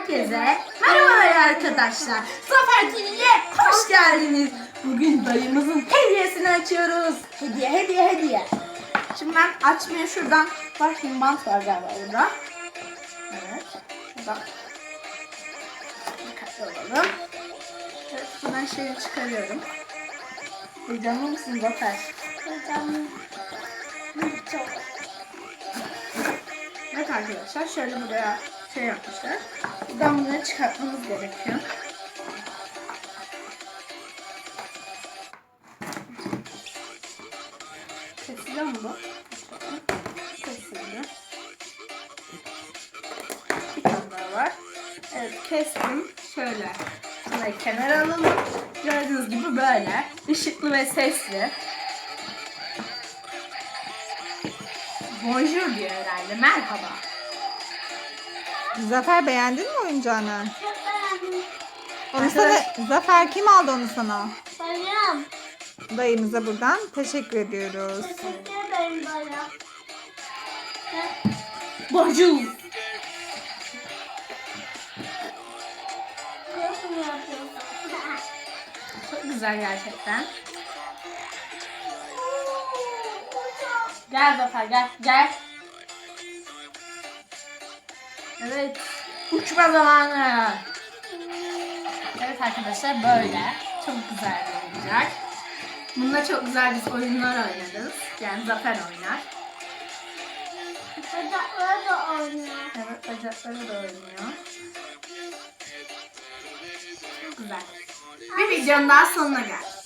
Herkese merhabalar arkadaşlar. Zafer TV'ye hoş geldiniz. Bugün dayımızın hediyesini açıyoruz. Hediye, hediye, hediye. Şimdi ben açmaya şuradan bakayım bant var galiba burada. Evet. Şuradan. Dikkatli olalım. Evet, buradan şeyi çıkarıyorum. Heyecanlı mısın Zafer? Çok. Evet arkadaşlar şöyle buraya şey yapmışlar. Buradan bunları çıkartmamız gerekiyor. Kesiliyor mu bu? Kesildi. Bir tane daha var. Evet kestim. Şöyle. Şurayı kenara alalım. Gördüğünüz gibi böyle. Işıklı ve sesli. Bonjour diyor herhalde. Merhaba. Zafer beğendin mi oyuncağını? Çok beğendim. Onu sana, Zafer kim aldı onu sana? Bayram. Dayımıza buradan teşekkür ediyoruz. Teşekkür ederim bayram. Yapıyorsun? Çok güzel gerçekten. Gel Zafer gel gel. Evet. Uçma zamanı. Evet arkadaşlar böyle. Çok güzel bir oyuncak. Bunda çok güzel biz oyunlar oynarız. Yani Zafer oynar. Bacakları da oynuyor. Evet bacakları da oynuyor. Çok güzel. Bir videonun daha sonuna geldik.